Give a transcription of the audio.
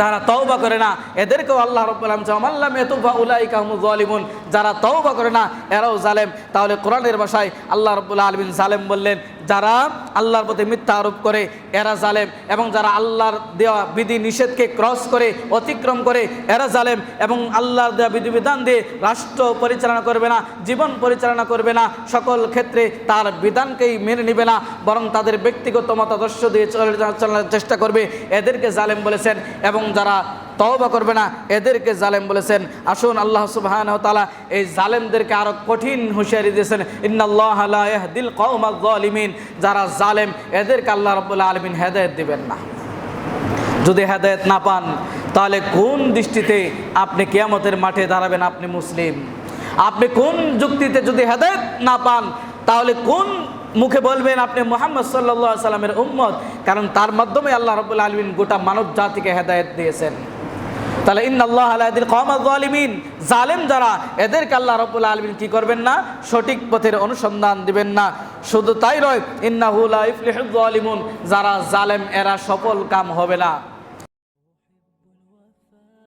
যারা তওবা করে না, এদেরকেও আল্লাহ রব্বুল আলম জামাল্লাম এতুফা উলাই কাহমু জালিমুন যারা তওবা করে না, এরাও জালেম। তাহলে কোরআনের ভাষায় আল্লাহ রব্বুল আলমিন জালেম বললেন, যারা আল্লাহর প্রতি মিথ্যা আরোপ করে, এরা জালেম। এবং যারা আল্লাহর দেওয়া বিধি নিষেধকে ক্রস করে, অতিক্রম করে, এরা জালেম। এবং আল্লাহর দেওয়া বিধিবিধান দিয়ে রাষ্ট্র পরিচালনা করবে না, জীবন পরিচালনা করবে না, সকল ক্ষেত্রে তার বিধানকেই মেনে নিবে না, বরং তাদের ব্যক্তিগত মতাদর্শ দিয়ে চলে চলার চেষ্টা করবে। এদেরকে জালেম বলেছেন। এবং যারা তওবা করবে না, এদেরকে জালেম বলেছেন। আসুন আল্লাহ সুবহান তালা এই জালেমদেরকে আরও কঠিন হুঁশিয়ারি দিয়েছেন। ইন্নাল্লাহ লা ইয়াহদিল কওমাজ জালিমিন যারা জালেম, এদেরকে আল্লাহ রাব্বুল আলামিন হেদায়েত দিবেন না। যদি হেদায়েত না পান, তাহলে কোন দৃষ্টিতে আপনি কিয়ামতের মাঠে দাঁড়াবেন আপনি মুসলিম? আপনি কোন যুক্তিতে যদি হেদায়েত না পান, তাহলে কোন মুখে বলবেন আপনি মোহাম্মদ সাল্লাহ সাল্লামের উম্মত, কারণ তার মাধ্যমে আল্লাহ রবুল্লা আলমিন গোটা মানব জাতিকে হেদায়েত দিয়েছেন। তাহলে ইন্নাল্লাহ আলাদিল কমাল জালিমিন জালেম যারা, এদেরকে আল্লাহ রব্বুল আলমিন কি করবেন না? সঠিক পথের অনুসন্ধান দিবেন না। শুধু তাই নয় ইন্নাহুল ইফলিহুল যারা জালেম, এরা সফল কাম হবে না।